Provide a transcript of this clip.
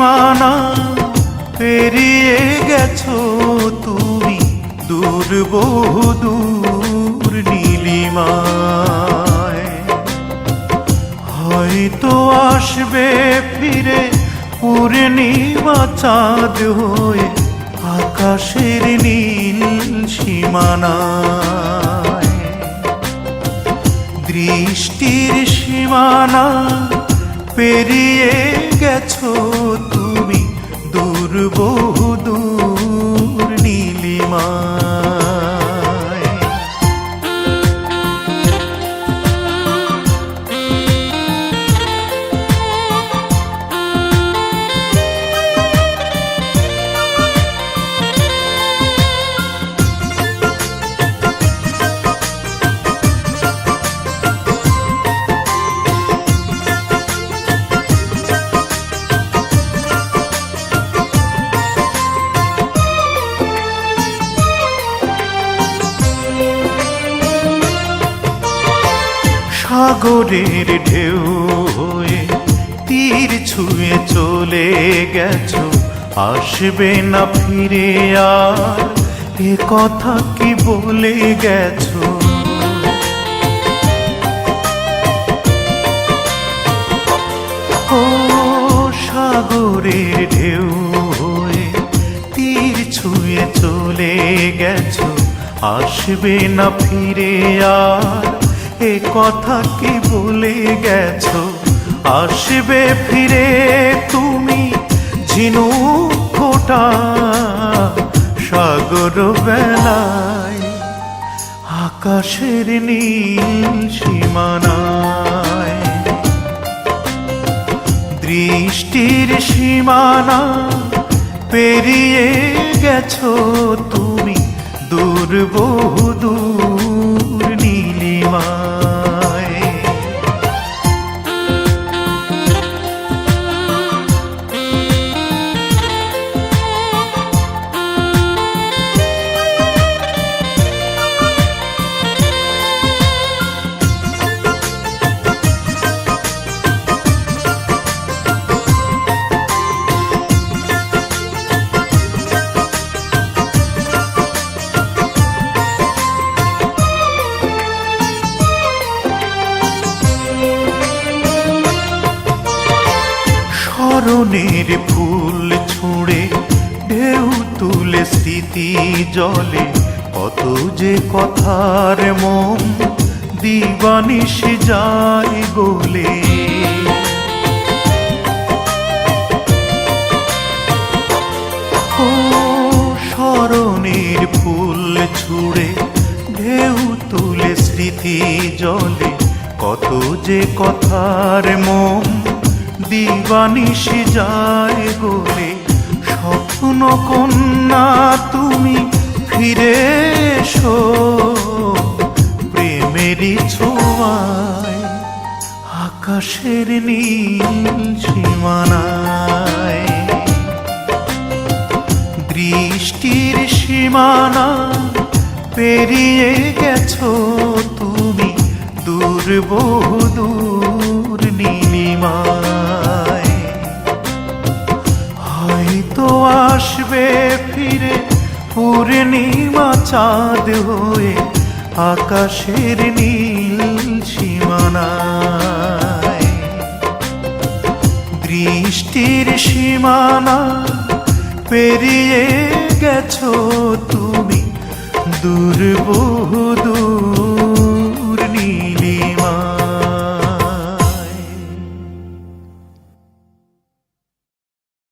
সীমানা পেরিয়ে গেছো তুমি দূর বহু দূর নীলিমায়। হয়তো আসবে ফিরে পূর্ণিমা চাঁদ হয়ে আকাশের নীল সীমানায়। দৃষ্টির সীমানা পেরিয়ে সাগরের ঢেউ হয়ে তীর ছুঁয়ে চলে গেছো। আসবে না ফিরে আর এ কথা কি বলে গেছো? ও সাগরের ঢেউ হয়ে তীর ছুঁয়ে চলে গেছো। আসবে না ফিরে আর এ কথা কি বলে গেছো? আসবে ফিরে তুমি ঝিনু ফোটা সাগর বেলায়, আকাশের নীল সীমানায়। দৃষ্টির সীমানা পেরিয়ে গেছো তুমি, দূর বহু দূর স্মরণের ফুল ছুঁড়ে, ঢেউ তুলে স্মৃতি জলে। কত যে কথার মন দিবানিশ যায় গোলে স্মরণের ফুল ছুঁড়ে, ঢেউ তুলে স্মৃতি জলে। কত যে কথার মন দিবানিশি যায় গোলে স্বপ্ন কন্যা, তুমি ফিরে এসো। প্রেমেরই ছোঁয়ায়, আকাশের নীল সীমানায়। দৃষ্টির সীমানা পেরিয়ে গেছো তুমি দূর বহু দূর নীলিমায় আসবে ফিরে পূর্ণিমা চাঁদ হয়ে আকাশের নীল সীমানায়। দৃষ্টির সীমানা পেরিয়ে গেছো তুমি দূর বহু দূর